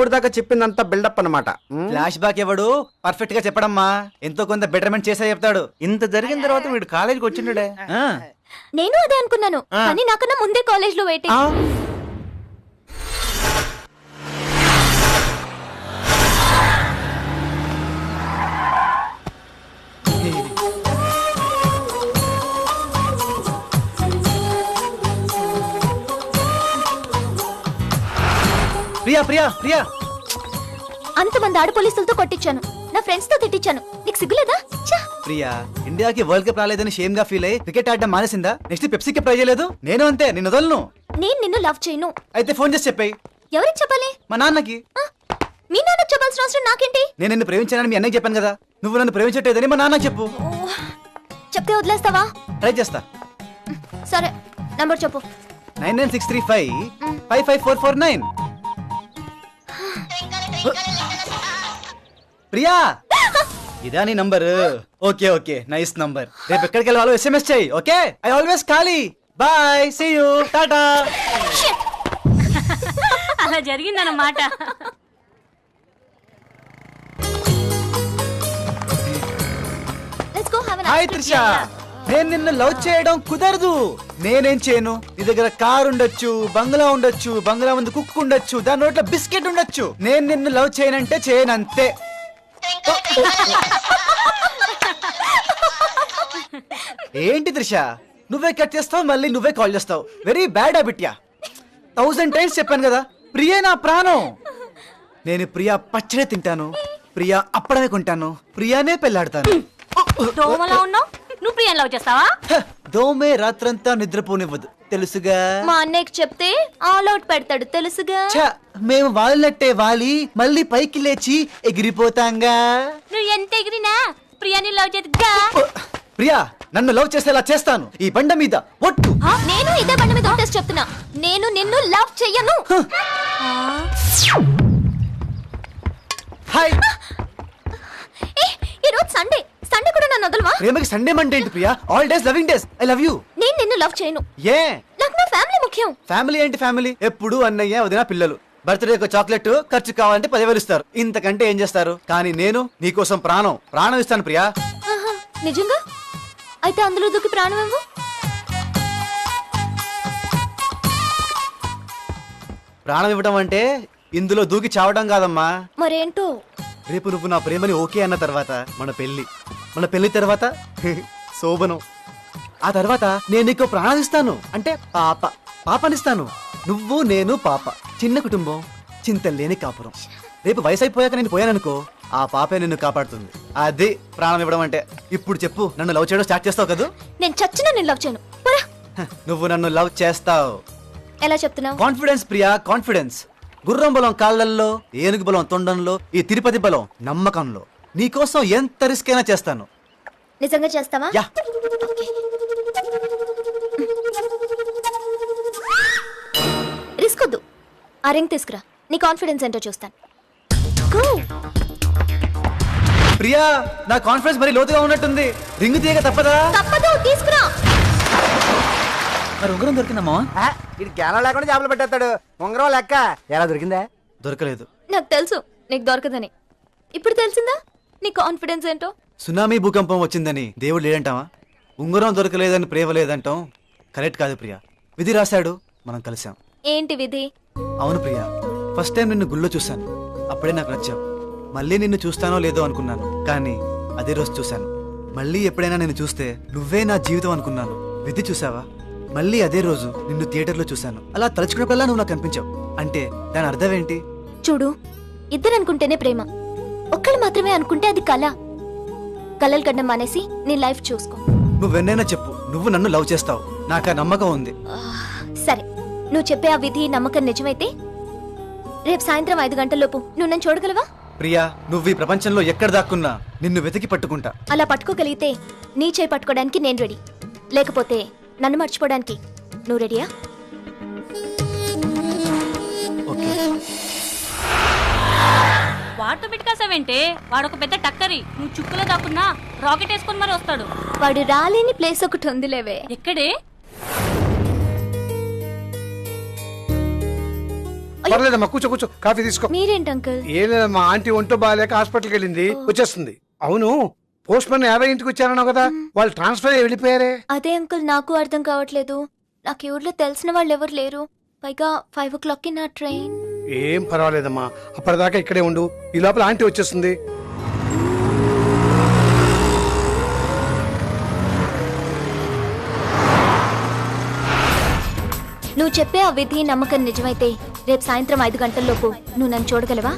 ఇప్పుడు దాకా చెప్పిందంతా బిల్డప్ అనమాట ఫ్లాష్ బ్యాక్ ఎవడు? పర్ఫెక్ట్గా చెప్పడమ్మా. ఎంతో కొంత బెటర్మెంట్ చేసే చెప్తాడు. ఇంత జరిగిన తర్వాత వీడు కాలేజీకి వచ్చిండే నేను అదే అనుకున్నాను. కానీ నాకన్నా ముందే కాలేజ్లో వెయిటింగ్ ప్రియా ప్రియా ప్రియా. అంతమంది ఆడ పోలీసులతో కొట్టించాను. నా ఫ్రెండ్స్తో తిట్టించాను. నీకు సిగ్గులేదా! ప్రియా ఇండియాకి వరల్డ్ కప్ రాలేదని షేమ్గా ఫీల్ అయ్యి క్రికెట్ ఆడడం మానేసిందా? నెక్స్ట్ పెప్సీకి ట్రై చేయలేదు? నేను అంతే నిన్ను వదలను. నేను నిన్ను లవ్ చేయను. అయితే ఫోన్ చేసి చెప్పాయి. ఎవరికి చెప్పాలి? మా నాన్నకి? మీ నాన్న చెప్పాల్సిన అవసరం నాకేంటి? నేను నిన్ను ప్రేమించానని మీ అన్నయ్య చెప్పాను కదా. నువ్వు నన్ను ప్రేమించట్లేదని మా నాన్నకి చెప్పు. చెప్తే వదిలేస్తావా? ట్రై చేస్తా. సరే నంబర్ చెప్పు. Nine nine six three five five five four four nine. Priya! ఇదా నీ number. Okay okay. Nice number. రేపు ఎక్కడికి వెళ్ళాలో ఎస్ఎంఎస్ చేయి ఓకే? ఐ ఆల్వేస్ ఖాళీ. Bye see you. టాటా. అలా జరిగిందన్నమాట. Let's go have hi Trisha నేను నిన్ను లవ్ చేయడం కుదరదు. నేనేం చేయను? నీ దగ్గర కార్ ఉండొచ్చు బంగ్లా ఉండొచ్చు బంగ్లా ముందు కుక్ ఉండొచ్చు దాని నోట్లో బిస్కెట్ ఉండొచ్చు. నేను నిన్ను లవ్ చేయనంటే చేయనంతే. ఏంటి త్రిష? నువ్వే కట్ చేస్తావు మళ్ళీ నువ్వే కాల్ చేస్తావు. Very bad habit ya. Thousand times చెప్పాను కదా ప్రియే నా ప్రాణం. నేను ప్రియా పచ్చడే తింటాను ప్రియా అప్పడమే కొంటాను ప్రియానే పెళ్ళాడతాను. దోమలా ఉన్నావు? నువ్వు ప్రియం లవ్ చేస్తావా దోమే రాత్రంతా నిద్రపోనివ్వదు. తెలుసుగా? మా అన్నయ్యకి చెప్తే ఆల్ అవుట్ పెడతాడు తెలుసుగా? మేము వాలినట్టే వాలి మళ్ళీ పైకి లేచి ఎగిరిపోతాంగా. నువ్వు ఎంత ఎగిరినా ప్రియాని లవ్ చేద్దా ప్రియా నన్ను లవ్ చేసేలా చేస్తాను. ఈ బండ మీద ఒట్టు. నేను ఇదే బండి మీద ఒట్టేసి చెప్తున్నా. నేను నిన్ను లవ్ చెయ్యను. హాయ్. ఈ రోజు సండే. సండే కూడా నన్ను వదలవా? ప్రేమకి సండే మండే ఏంటి Priya? All days loving days I love you నేను నిన్ను లవ్ చేయను. ఏ? నాకు నా ఫ్యామిలీ ముఖ్యం. ఫ్యామిలీ ఏంటి ఫ్యామిలీ? ఎప్పుడు అన్నయ్య వదిన పిల్లలు. బర్త్డే ఒక చాక్లెట్ ఖర్చు కావాలంటే పదివేలు ఇస్తారు. ఇంతకంటే ఏం చేస్తారు? కానీ నేను నీకోసం ప్రాణం ప్రాణం ఇస్తాను ప్రియా. ఆహా, నిజంగా? అయితే అందులో దూకి ప్రాణం ఇవ్వు ప్రాణం ఇవ్వడం అంటే ఇందులో దూకి చావడం కాదమ్మా. మరేంటో? రేపు నువ్వు నా ప్రేమని ఓకే అన్న తర్వాత మన పెళ్ళి మన పెళ్ళి తర్వాత శోభనం. ఆ తర్వాత నేను నీకు ప్రాణం ఇస్తాను. అంటే పాప. పాపనిస్తాను. నువ్వు నేను పాప. చిన్న కుటుంబం చింత లేని కాపురం. రేపు వయసు అయిపోయాక నేను పోయాననుకో ఆ పాపే నిన్ను కాపాడుతుంది. అది ప్రాణం ఇవ్వడం అంటే. ఇప్పుడు చెప్పు నన్ను లవ్ చేయడం స్టార్ట్ చేస్తావు కదూ? నేను చచ్చినా నేను లవ్ చేయను. నువ్వు నన్ను లవ్ చేస్తావు. ఎలా చెప్తున్నావు? Confidence Priya confidence. గుర్రం బలం కాళ్ళల్లో ఏనుగు బలం తొండంలో ఈ తిరుపతి బలం నమ్మకంలో. నీకోసం ఎంత రిస్క్ అయినా చేస్తాను. నిజంగా చేస్తావా? యా. రిస్క్ వద్దు. ఆ రింగ్ తీసుకురా. నీ కాన్ఫిడెన్స్ ఏంటో చూస్తాను. Go. ప్రియా నా కాన్ఫిడెన్స్ మరి లోతుగా ఉన్నట్టుంది. రింగ్ తీయక తప్పదా? తప్పదు తీసుకురా. మరి ఉంగరం దొరికిందమ్మా ఇది జ్ఞానం లేకుండా చేపలు పెట్టేస్తాడు. ఉంగరం లెక్క. ఎలా దొరికిందా? దొరకలేదు. నాకు తెలుసు. నీకు దొరకదని. ఇప్పుడు తెలిసిందా? నీ కాన్ఫిడెన్స్ ఏంటో? సునామీ భూకంపం వచ్చిందని దేవుడు లేడంటావా? ఉంగరం దొరకలేదని ప్రేమ లేదంటాం. కరెక్ట్ కాదు ప్రియా. విధి రాశాడు. మనం కలిసాం ఏంటి విధి? అవును ప్రియా. ఫస్ట్ టైం నిన్ను గుళ్ళో చూశాను. అప్పుడే నాకు నచ్చావు. మళ్ళీ నిన్ను చూస్తానో లేదో అనుకున్నాను. కానీ అదే రోజు చూశాను. మళ్ళీ ఎప్పుడైనా నిన్ను చూస్తే నువ్వే నా జీవితం అనుకున్నాను. విధి చూసావా మళ్ళీ అదే రోజు నిన్ను థియేటర్లో చూశాను. అలా తలుచుకున్నప్పుడల్లా నువ్వు నాకు కనిపించావు. అంటే దాని అర్థం ఏంటి చూడు ఇద్దరు అనుకుంటేనే ప్రేమ. ఒక్కళ్ళు మాత్రమే అనుకుంటే అది కళ కలలు కట్టడం మానేసి నీ లైఫ్ చూసుకో. నువ్వెన్నైనా చెప్పు. నువ్వు నన్ను లవ్ చేస్తావు. నాకు ఆ నమ్మకం ఉంది. సరే. నువ్వు చెప్పే ఆ విధి నమ్మకం నిజమైతే రేపు సాయంత్రం ఐదు గంటలలోపు నువ్వు నన్ను చూడగలవా? ప్రియా నువ్వు ఈ ప్రపంచంలో ఎక్కడ దాక్కున్నా నిన్ను వెతికి పట్టుకుంటా. అలా పట్టుకోగలిగితే నీ చేయి పట్టుకోవడానికి నేను రెడీ. లేకపోతే నన్ను మర్చిపోవడానికి. నువ్వు రెడీయా? ఓకే. వాడితో పెట్టుకాసావేంటే వాడు ఒక పెద్ద టక్కరి. నువ్వు చుక్కలో దాక్కున్నా రాకెట్ వేసుకొని మరి వస్తాడు. వాడు రాలేని ప్లేస్ ఒకటి ఉందిలేవే. ఎక్కడే? పర్లేదమ్మా కూర్చో కూర్చో. కాఫీ తీసుకో. మీరేంటి అంకుల్? ఏం లేదమ్మా ఆంటీ ఒంటో బాగాలేక హాస్పిటల్కి వెళ్ళింది వచ్చేస్తుంది. అవును పోస్ట్ మ్యాన్ యాభై ఇంటికి వచ్చారన్నావు కదా వాళ్ళు ట్రాన్స్ఫర్ అయ్యి వెళ్ళిపోయారే? అదే అంకుల్ నాకు అర్థం కావట్లేదు. నాకు ఈ ఊర్లో తెలిసిన వాళ్ళు ఎవరు లేరు. పైగా ఫైవ్ ఓ క్లాక్కి నా ట్రైన్. ఏం పర్వాలేదమ్మా అప్పటిదాకా ఇక్కడే ఉండు. ఈ లోపల ఆంటీ వచ్చేస్తుంది. నువ్వు చెప్పే ఆ విధి నమ్మకం నిజమైతే రేపు సాయంత్రం ఐదు గంటల్లోపు నువ్వు నన్ను చూడగలవా?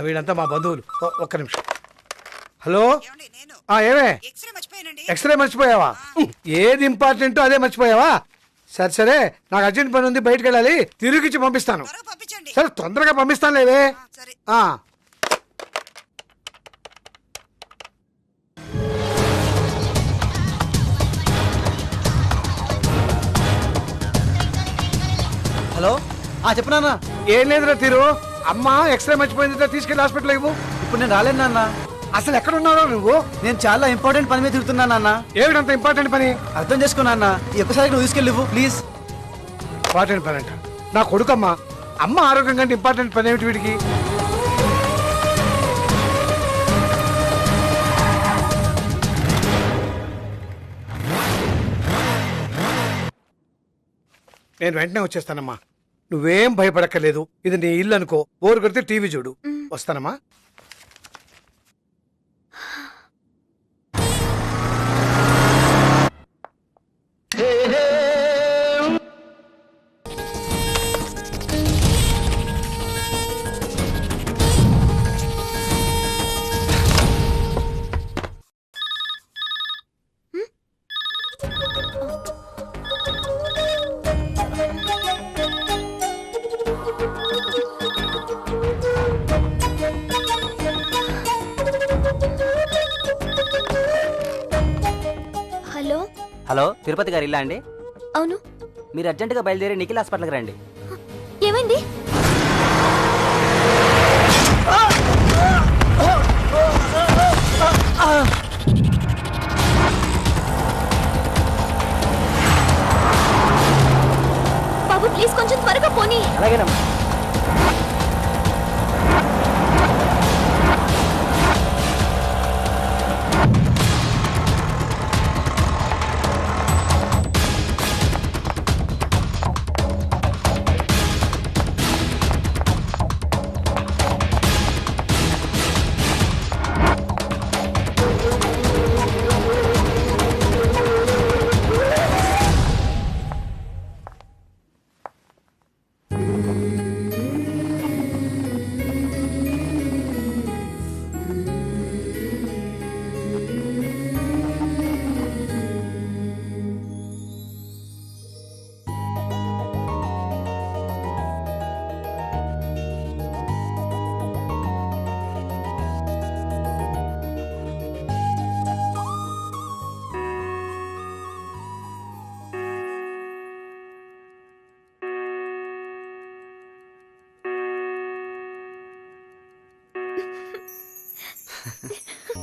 వీడంతా మా బంధువులు. ఒ- ఒక్క నిమిషం. హలో? ఏమండి నేను? ఆ, ఏమే? ఎక్స్రే మర్చిపోయానండి. ఎక్స్రే మర్చిపోయావా? ఏది ఇంపార్టెంటో అదే మర్చిపోయావా? సరే సరే నాకు అర్జెంట్ పని ఉంది బయటకు వెళ్ళాలి. తిరిగిచ్చి పంపిస్తాను. త్వరగా పంపించండి. సరే తొందరగా పంపిస్తాను లేవే ఆ, సరే. ఆ. హలో? ఆ చెప్పు నాన్న. ఏం లేదురా తీరు? అమ్మ ఎక్స్రే మర్చిపోయింది తీసుకెళ్ళి హాస్పిటల్ ఇవ్వు. ఇప్పుడు నేను రాలేను నాన్న. అసలు ఎక్కడ ఉన్నారో నువ్వు? నేను చాలా ఇంపార్టెంట్ పని మీద తిరుగుతున్నా నాన్న. ఏమిటంత ఇంపార్టెంట్ పని? అర్థం చేసుకో నాన్న. ఒక్కసారి నువ్వు తీసుకెళ్ళివ్వు ప్లీజ్. ఇంపార్టెంట్ పని అంట. నా కొడుకమ్మ అమ్మ ఆరోగ్యం కంటే ఇంపార్టెంట్ పని ఏమిటి వీడికి? నేను వెంటనే వచ్చేస్తానమ్మా. నువ్వేం భయపడక్కర్లేదు. ఇది నీ ఇల్లు అనుకో. బోరు కొడితే టీవీ చూడు. వస్తానమ్మా. హలో తిరుపతి గారు ఇల్లా అండి? అవును. మీరు అర్జెంటుగా బయలుదేరి నిఖిల్ హాస్పిటల్కి రండి. ఏమైంది? బాబు ప్లీజ్ కొంచెం త్వరగా పోనీ. అలాగేనమ్మా.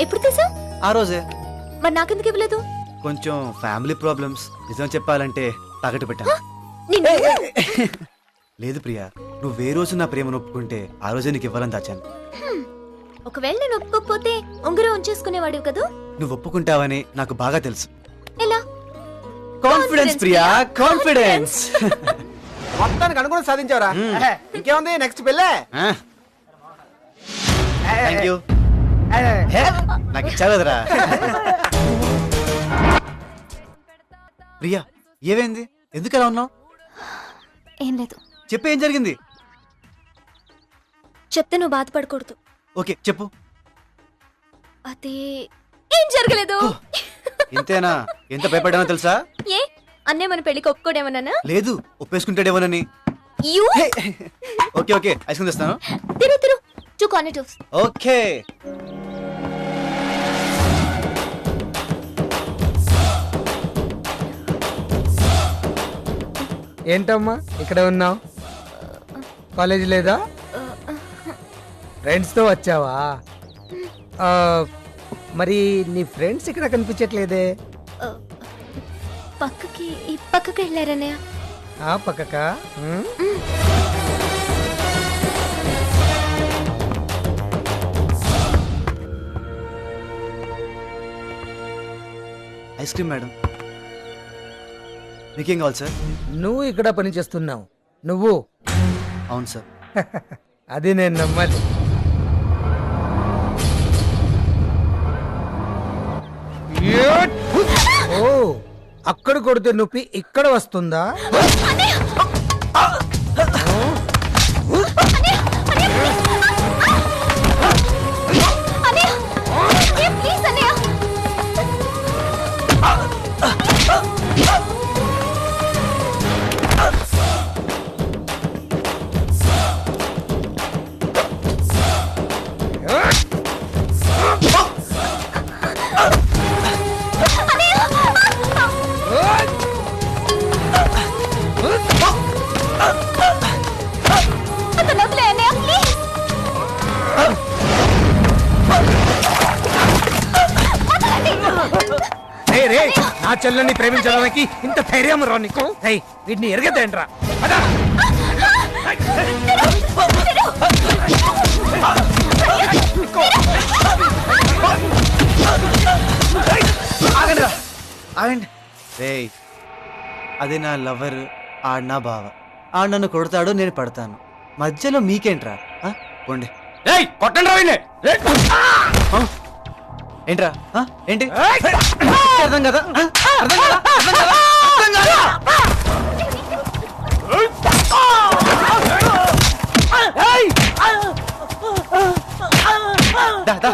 ఎప్పుడు తీసావు ఆ రోజే. మరి నాకెందుకు ఇవ్వలేదు? కొంచెం ఫ్యామిలీ ప్రాబ్లమ్స్ నిజం చెప్పాలంటే తాకట్టు పెట్టాను. లేదు ప్రియా నువ్వు ఏ రోజు నా ప్రేమను ఒప్పుకుంటే ఆ రోజే నీకు ఇవ్వాలని దాచాను. ఒకవేళ నేను ఒప్పుకోకపోతే ఉంగరం ఉంచేసుకునేవాడివి కదా? నువ్వు ఒప్పుకుంటావని నాకు బాగా తెలుసు. ఎలా? కాన్ఫిడెన్స్ ప్రియా కాన్ఫిడెన్స్ మొత్తానికి అనుకుని సాధించావరా. ఇంకేముంది? నెక్స్ట్ పెళ్ళే. థ్యాంక్ యూ నాకు ఇచ్చావు కదరా ప్రియా ఏమైంది? ఎందుకు అలా ఉన్నావు? ఏం లేదు. చెప్పు ఏం జరిగింది? చెప్తే నువ్వు బాధపడకూడదు. ఓకే చెప్పు. అది ఏం జరగలేదు. ఇంతేనా? ఎంత భయపడ్డానో తెలుసా? ఏ అన్నే మన పెళ్ళికి ఒప్పుకోడేమన్నా లేదు ఒప్పేసుకుంటాడేమోనని. ఓకే ఓకే ఐస్ క్రీమ్ తెస్తాను. తిరు తిరు. Two Cornettos okay. ఏంటమ్మా? ఇక్కడ ఉన్నావు? కాలేజ్ లేదా? ఫ్రెండ్స్తో వచ్చావా? మరి నీ ఫ్రెండ్స్ ఇక్కడ కనిపించట్లేదే? పక్కకి ఈ పక్కకి వెళ్ళారన్నయ్య. ఆ పక్కక? Ice cream madam. మీకేం కావాలి సార్? నువ్వు ఇక్కడ పని చేస్తున్నావు. నువ్వు. అవును సార్. అది నేను నమ్మాలి! ఓ అక్కడ కొడితే నొప్పి ఇక్కడ వస్తుందా? చెల్లెల్ని ప్రేమించడానికి ఇంత ధైర్యం రా నీకు? రేయ్, వీటిని ఎరగదేంట్రా పదా. ఆగండి రా. ఆగండి. రే అది నా లవర్ ఆడ నా బావ. ఆడు నన్ను కొడతాడు నేను పడతాను. మధ్యలో మీకేంట్రా? ఆ? పోండి. కొట్టండి రావినే ఆ? ఏంట్రా? ఆ? ఏంటి? అర్థం కదా? ఆ? అర్థం కదా? అర్థం కదా? అర్థం కదా? దా, దా.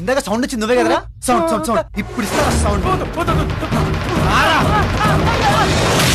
ఇందాక సౌండ్ వచ్చింది నువ్వే కదరా? సౌండ్ సౌండ్ సౌండ్ ఇప్పుడు ఇస్తా సౌండ్